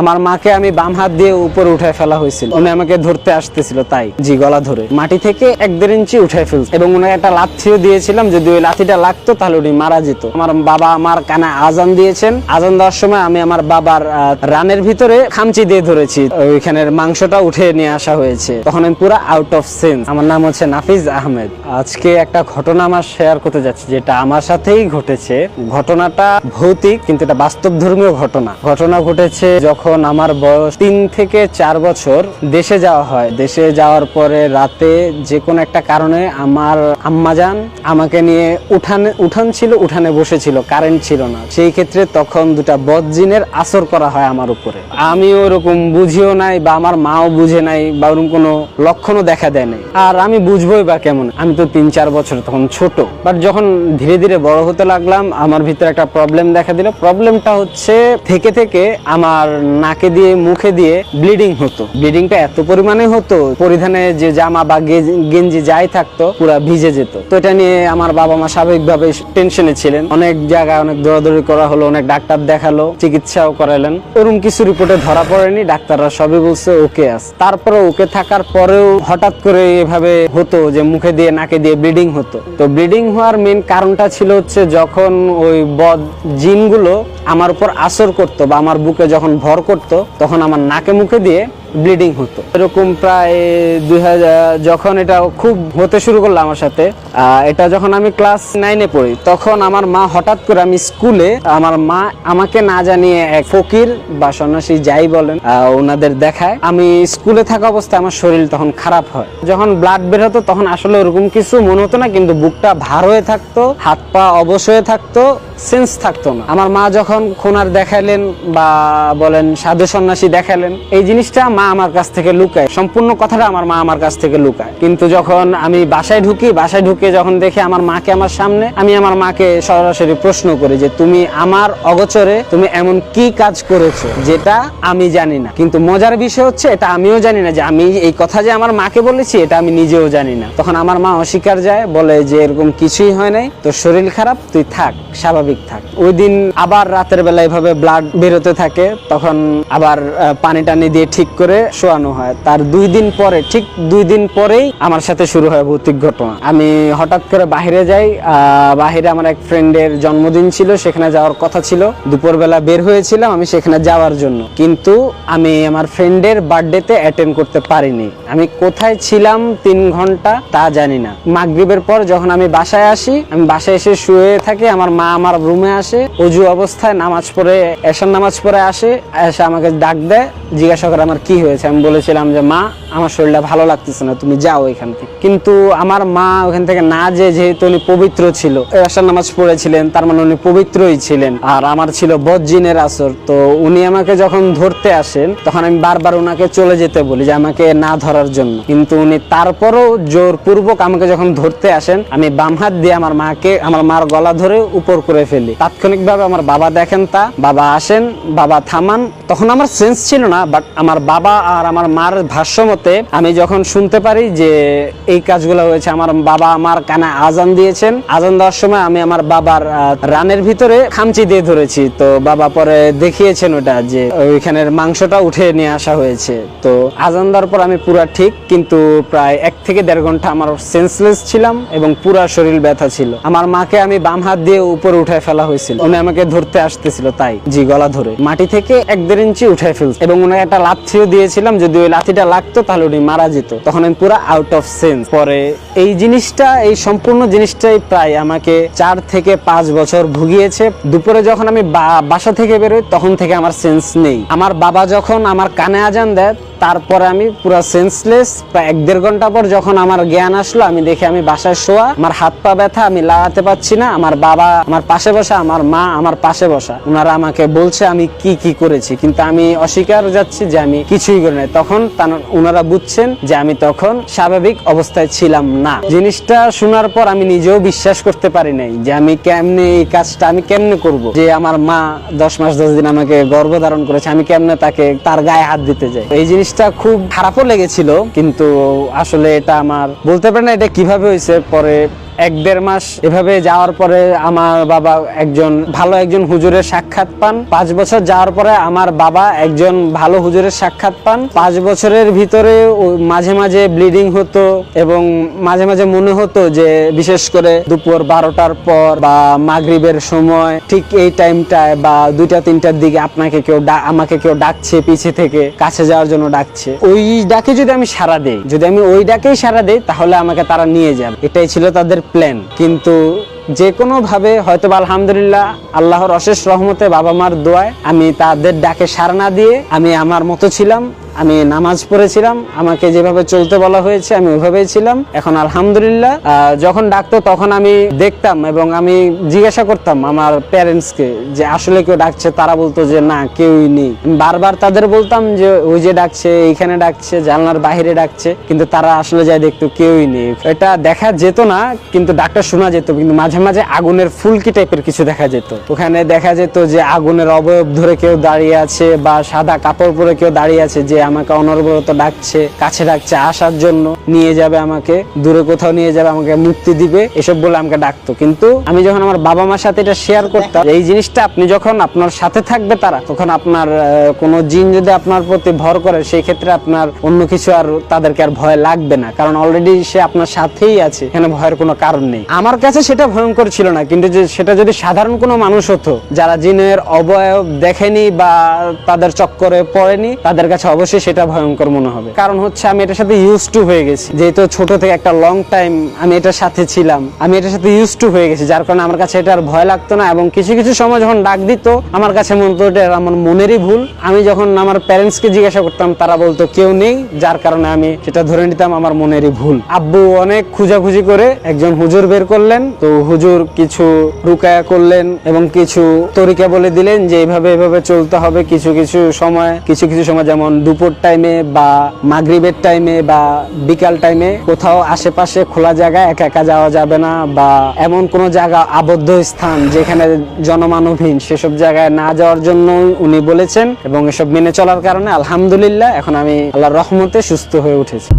আমার মাকে আমি বাম হাত দিয়ে উপরে উঠায় ফেলা হয়েছিল। উনি আমাকে ধরতে আসতেছিল তাই, জি, গলা ধরে। মাটি থেকে এক দেড় ইঞ্চি উঠায় ফেলছে। এবং উনাকে একটা লাথিও দিয়েছিলাম, যদি ওই লাথিটা লাগতো তাহলে উনি মারা যেত। আমার বাবা আমার কানে আজান দিয়েছেন। আজান দেওয়ার সময় আমি আমার বাবার রানের ভিতরে খামচি দিয়ে ধরেছি। ওইখানের মাংসটা উঠে নিয়ে আসা হয়েছে। তখন আমি পুরো আউট অফ সেন্স আমার নাম হচ্ছে নাফিজ আহমেদ। আজকে একটা ঘটনা আমার শেয়ার করতে যাচ্ছি, যেটা আমার সাথেই ঘটেছে। ঘটনাটা ভৌতিক, কিন্তু এটা বাস্তব ধর্মীয় ঘটনা। ঘটনা ঘটেছে যখন আমার বয়স তিন থেকে চার বছর, দেশে যাওয়া হয়। দেশে যাওয়ার পরে রাতে যে কোনো একটা কারণে আমার আম্মাজান আমাকে নিয়ে উঠানে, উঠান ছিল, উঠানে বসেছিল কারেন্ট ছিল না। সেই ক্ষেত্রে তখন দুটা বদজিনের আসর করা হয় আমার উপরে। আমি ওরকম বুঝিও নাই বা আমার মাও বুঝে নাই বা ওরকম কোনো লক্ষণও দেখা দেয় নাই। আর আমি বুঝবোই বা কেমন? আমি তো তিন চার বছর তখন ছোট। বাট যখন ধীরে ধীরে বড় হতে লাগলাম, আমার ভিতরে একটা প্রবলেম দেখা দিল। প্রবলেমটা হচ্ছে, থেকে থেকে আমার নাকে দিয়ে, মুখে দিয়ে ব্লিডিং হতো। ব্লিডিংটা এত পরিমাণে হতো, পরিধানে যে জামা বা গেঞ্জি যাই থাকতো, পুরা ভিজে যেত। তো এটা নিয়ে আমার বাবা মা স্বাভাবিকভাবে টেনশনে ছিলেন। অনেক জায়গায় অনেক দৌড়াদৌড়ি করা হলো, অনেক ডাক্তার দেখাল, চিকিৎসাও করালেন। ওরকম কিছু রিপোর্টে ধরা পড়েনি, ডাক্তাররা সবই বলছে ওকে আছে। তারপরে ওকে থাকার পরেও হঠাৎ করে এভাবে হতো যে মুখে দিয়ে, নাকে দিয়ে ব্লিডিং হতো। তো ব্লিডিং হওয়ার মেন কারণটা ছিল হচ্ছে যখন ওই বদ জিনগুলো আমার উপর আসর করতো বা আমার বুকে যখন ভর করতো তখন আমার নাকে মুখে দিয়ে ব্লিডিং হতো। এরকম প্রায় দুই যখন এটা খুব হতে শুরু করল আমার সাথে এটা যখন আমি ক্লাস নাইনে পড়ি, তখন আমার মা হঠাৎ করে আমি স্কুলে আমার মা আমাকে না জানিয়ে এক ফকির বা সন্ন্যাসী যাই বলেন ওনাদের দেখায়। আমি স্কুলে থাকা অবস্থায় আমার শরীর তখন খারাপ হয়। যখন ব্লাড বের হতো, তখন আসলে ওরকম কিছু মনে হতো না, কিন্তু বুকটা ভার হয়ে থাকতো, হাত পা অবশ হয়ে থাকতো সেন্স থাকতো না। আমার মা যখন খুনার দেখালেন বা বলেন সাধু সন্ন্যাসী দেখালেন এই জিনিসটা মা আমার কাছ থেকে লুকায়। সম্পূর্ণ কথাটা আমার মা আমার কাছ থেকে লুকায়। কিন্তু যখন আমি বাসায় ঢুকি, বাসায় ঢুকে যখন দেখি আমার মাকে আমার সামনে, আমি আমার মাকে সরাসরি প্রশ্ন করি যে, তুমি আমার অগোচরে, তুমি এমন কি কাজ করেছ যেটা আমি জানি না? কিন্তু মজার বিষয় হচ্ছে, এটা আমিও জানি না যে, আমি এই কথা যে আমার মাকে বলেছি, এটা আমি নিজেও জানি না। তখন আমার মা অস্বীকার যায়, বলে যে, এরকম কিছুই হয় নাই, তোর শরীর খারাপ, তুই থাক, স্বাভাবিক থাক। ওই দিন আবার রাতের বেলা এভাবে ব্লাড বেরোতে থাকে, তখন আবার পানি টানি দিয়ে ঠিক করে শোয়ানো হয়। তার দুই দিন পরে, ঠিক দুই দিন পরেই আমার সাথে শুরু হয় ভৌতিক ঘটনা। আমি হঠাৎ করে বাইরে যাই বাইরে আমার এক ফ্রেন্ডের জন্মদিন ছিল, সেখানে যাওয়ার কথা ছিল। দুপুরবেলা বের হয়েছিলাম আমি সেখানে যাওয়ার জন্য। কিন্তু আমি আমার ফ্রেন্ডের বার্থডেতে অ্যাটেন্ড করতে পারিনি। আমি কোথায় ছিলাম, তিন ঘণ্টা তা জানি না। মাগরিবের পর যখন আমি বাসায় আসি, আমি বাসায় এসে শুয়ে থাকি, আমার মা আমার রুমে আসে, অজু অবস্থায় নামাজ পড়ে এসার নামাজ পড়ে আসে, এসে আমাকে ডাক দেয়, জিজ্ঞাসা করে আমার কি হয়েছে, আমি বলেছিলাম যে, মা, আমার শরীরটা ভালো লাগতেছে না, তুমি যাও এখান থেকে। কিন্তু আমার মা ওখান থেকে না যে যেহেতু উনি পবিত্র ছিল এসার নামাজ পড়েছিলেন, তার মানে উনি পবিত্রই ছিলেন। আর আমার ছিল বজ্জিনের আসর, তো উনি আমাকে যখন ধরতে আসেন, তখন আমি বারবার ওনাকে চলে যেতে বলি, যে আমাকে না ধরার জন্য। কিন্তু উনি তারপরও জোরপূর্বক আমাকে যখন ধরতে আসেন, আমি বাম হাত দিয়ে আমার মাকে, আমার মার গলা ধরে উপর করে ফেলি। তাৎক্ষণিকভাবে আমার বাবা দেখেন তা, বাবা আসেন, বাবা থামান তখন আমার সেন্স ছিল না বাট আমার বাবা আর আমার মার ভাষ্য মতে আমি যখন শুনতে পারি যে এই কাজগুলো হয়েছে, আমার বাবা আমার কানে আজান দিয়েছেন। আজান দেওয়ার সময় আমি আমার বাবার রানের ভিতরে খামচি দিয়ে ধরেছি। তো বাবা পরে দেখিয়েছেন ওটা যে ওইখানের মাংসটা উঠে নিয়ে আসা হয়েছে। তো আজান দেওয়ার পর আমি পুরা ঠিক, কিন্তু প্রায় এক থেকে দেড় ঘণ্টা আমার সেন্সলেস ছিলাম এবং পুরা শরীর ব্যথা ছিল। আমার মাকে আমি বাম হাত দিয়ে উপরে উঠায় ফেলা হয়েছিল। উনি আমাকে ধরতে আসতেছিল, তাই জি, গলা ধরে। মাটি থেকে এক দেড় ইঞ্চি উঠায় ফেলছে এবং উনি একটা লাথিও দিয়েছিলাম, যদি ওই লাথিটা লাগতো তাহলে উনি মারা যেত। তখন আমি পুরো আউট অফ সেন্স পরে এই জিনিসটা, এই সম্পূর্ণ জিনিসটাই প্রায় আমাকে চার থেকে পাঁচ বছর ভুগিয়েছে। দুপুরে যখন আমি বাসা থেকে বেরোই, তখন থেকে আমার সেন্স নেই। আমার বাবা যখন আমার কানে আজান দেয় তারপরে আমি পুরো সেন্সলেস প্রায় এক দেড় ঘণ্টা পর যখন আমার জ্ঞান আসলো, আমি দেখি আমি বাসায় শোয়া, আমার হাত পা ব্যথা, আমি লাগাতে পারছি না, আমার বাবা আমার পাশে বসা, আমার মা আমার পাশে বসা। ওনারা আমাকে বলছে, আমি কি কি করেছি? কিন্তু আমি অস্বীকার যাচ্ছি যে আমি কিছুই করি নাই। তখন ওনারা বুঝছেন যে আমি তখন স্বাভাবিক অবস্থায় ছিলাম না। জিনিসটা শোনার পর আমি নিজেও বিশ্বাস করতে পারি নাই যে আমি কেমনে এই কাজটা, আমি কেমনে করব? যে আমার মা দশ মাস, দশ দিন আমাকে গর্ভধারণ করেছে, আমি কেমনে তাকে, তার গায়ে হাত দিতে যাই? এই জিনিসটা খুব খারাপও লেগেছিল, কিন্তু আসলে এটা আমার বলতে পারে না এটা কীভাবে হয়েছে, পরে এক দেড় মাস এভাবে যাওয়ার পরে আমার বাবা একজন ভালো একজন হুজুরের সাক্ষাৎ পান। পাঁচ বছর যাওয়ার পরে আমার বাবা একজন ভালো হুজুরের সাক্ষাৎ পান। পাঁচ বছরের ভিতরে মাঝে মাঝে ব্লিডিং হতো এবং মাঝে মাঝে মনে হতো যে বিশেষ করে দুপুর বারোটার পর বা মাগরিবের সময় ঠিক এই টাইমটায় বা দুইটা, তিনটার দিকে আপনাকে কেউ আমাকে কেউ ডাকছে পিছে থেকে, কাছে যাওয়ার জন্য ডাকছে। ওই ডাকে যদি আমি সারা দেই, যদি আমি ওই ডাকেই সাড়া দেই তাহলে আমাকে তারা নিয়ে যাবে। এটাই ছিল তাদের প্ল্যান কিন্তু যে কোনো ভাবে হয়তো আলহামদুলিল্লাহ আল্লাহর অশেষ রহমতে বাবা মার দোয়ায় আমি তাদের ডাকে সাড়া না দিয়ে আমি আমার মতো ছিলাম। আমি নামাজ পড়েছিলাম, আমাকে যেভাবে চলতে বলা হয়েছে আমি ওইভাবেই ছিলাম। এখন আলহামদুলিল্লাহ যখন ডাকতো তখন আমি দেখতাম এবং আমি জিজ্ঞাসা করতাম আমার প্যারেন্টসকে যে আসলে কেউ ডাকছে? তারা বলতো যে না, কেউই নেই। বারবার তাদের বলতাম যে ওই যে ডাকছে, এইখানে ডাকছে, জানলার বাইরে ডাকছে, কিন্তু তারা আসলে যাই দেখতো কেউই নেই। এটা দেখা যেত না, কিন্তু ডাক্তার শোনা যেত, কিন্তু মাঝে মাঝে আগুনের ফুলকি টাইপের কিছু দেখা যেত। ওখানে দেখা যেত যে আগুনের অবয়ব ধরে কেউ দাঁড়িয়ে আছে বা সাদা কাপড় পরে কেউ দাঁড়িয়ে আছে যে আমাকে অনর্বরত ডাকছে, কাছে ডাকছে, আসার জন্য নিয়ে যাবে আমাকে, দূরে কোথাও নিয়ে যাবে, আমাকে মুক্তি দিবে, এসব বলে আমাকে ডাকতো। কিন্তু আমি যখন আমার বাবা মার সাথে এটা শেয়ার করতাম, এই জিনিসটা আপনি যখন আপনার সাথে থাকবে তারা, তখন আপনার কোনো জিন যদি আপনার প্রতি ভর করে, সেই ক্ষেত্রে আপনার অন্য কিছু আর তাদেরকে আর ভয় লাগবে না। কারণ অলরেডি সে আপনার সাথেই আছে, এখানে ভয়ের কোনো কারণ নেই। আমার কাছে সেটা ভয়ঙ্কর ছিল না, কিন্তু যে সেটা যদি সাধারণ কোনো মানুষ হতো, যারা জিনের অবয়ব দেখেনি বা তাদের চক্করে পড়েনি, তাদের কাছে অবশ্যই সেটা ভয়ঙ্কর মনে হবে। কারণ হচ্ছে আমি এটার সাথে ইউজ টু হয়ে গেছি। যেহেতু ছোট থেকে একটা লং টাইম আমি এটার সাথে ছিলাম, আমি এটার সাথে ইউজ টু হয়ে গেছি, যার কারণে আমার কাছে এটা আর ভয় লাগতো না এবং কিছু কিছু সময় যখন ডাক দিত, আমার কাছে মনে হতো এটা আমার মনেরই ভুল। আমি যখন আমার প্যারেন্টসকে জিজ্ঞাসা করতাম, তারা বলতো, কেউ নেই? যার কারণে আমি সেটা ধরে নিতাম, আমার মনেরই ভুল। আব্বু অনেক খুঁজাখুঁজি করে একজন হুজুর বের করলেন। তো হুজুর কিছু রুকায়া করলেন এবং কিছু তরিকা বলে দিলেন যে এইভাবে এভাবে চলতে হবে, কিছু কিছু সময়, কিছু কিছু সময় যেমন দুপুর টাইমে বা মাগরিবের টাইমে বা বিকাল টাইমে কোথাও আশেপাশে খোলা জায়গায় একা একা যাওয়া যাবে না বা এমন কোনো জায়গা আবদ্ধ স্থান যেখানে জনমানবহীন সেসব জায়গায় না যাওয়ার জন্য উনি বলেছেন এবং এসব মেনে চলার কারণে আলহামদুলিল্লাহ এখন আমি আল্লাহর রহমতে সুস্থ হয়ে উঠেছি।